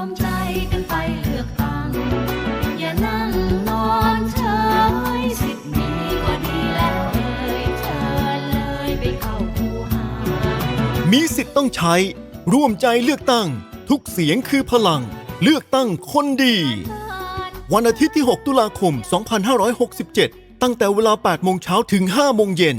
วมใจกันไปเลือกตั้ง อย่านั่งนอนเฉยสิทธิ์มีก็ดีแล้วเอ่ยเชิญเลยไปเข้าคูหา มีสิทธิ์ต้องใช้ ร่วมใจเลือกตั้ง ทุกเสียงคือพลัง เลือกตั้งคนดี วันอาทิตย์ที่ 6 ตุลาคม 2567 ตั้งแต่เวลา 8 โมงเช้าถึง 5 โมงเย็น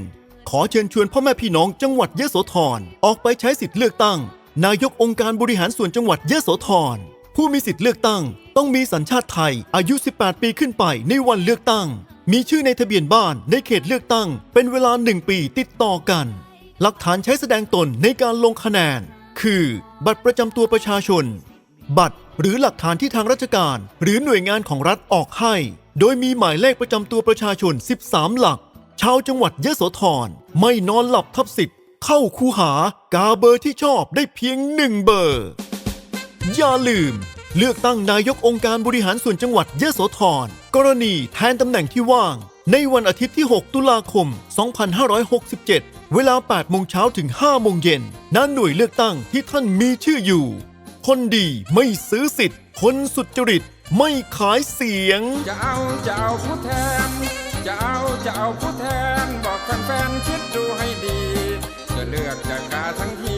ขอเชิญชวนพ่อแม่พี่น้องจังหวัดยะโสธรออกไปใช้สิทธิ์เลือกตั้งนายกองค์การบริหารส่วนจังหวัดยะโสธร ผู้มีสิทธิ์เลือกตั้ง ต้องมีสัญชาติไทย อายุ 18 ปีขึ้นไปในวันเลือกตั้ง มีชื่อในทะเบียนบ้านในเขตเลือกตั้ง เป็นเวลา 1 ปีติดต่อกัน หลักฐานใช้แสดงตนในการลงคะแนน คือ บัตรประจำตัวประชาชน บัตรหรือหลักฐานที่ทางราชการ หรือหน่วยงานของรัฐออกให้ โดยมีหมายเลขประจำตัวประชาชน 13 หลัก ชาวจังหวัดยะโสธรไม่นอนหลับทับสิทธิ์เข้าคูหากาเบอร์ที่ชอบได้เพียงหนึ่งเบอร์ อย่าลืม เลือกตั้งนายกองค์การบริหารส่วนจังหวัดยะโสธร กรณีแทนตำแหน่งที่ว่าง ในวันอาทิตย์ที่ 6 ตุลาคม 2567 เวลา 8 โมงเช้าถึง 5 โมงเย็นณหน่วยเลือกตั้งที่ท่านมีชื่ออยู่ คนดีไม่ซื้อสิทธิ์ คนสุจริตไม่ขายเสียง จะเอาจะเอาผู้แทน จะเอาจะเอาผู้แทน บอกแฟนๆคิดดูให้ดี จะเลือกจะกาทั้งที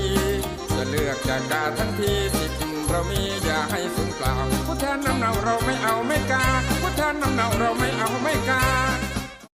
จะเลือกจะกาทั้งทีสิ เรามีอย่าให้สูญเปล่าผู้แทนนำเนาเราไม่เอาไม่กาผู้แทนนำเนาเราไม่เอาไม่กา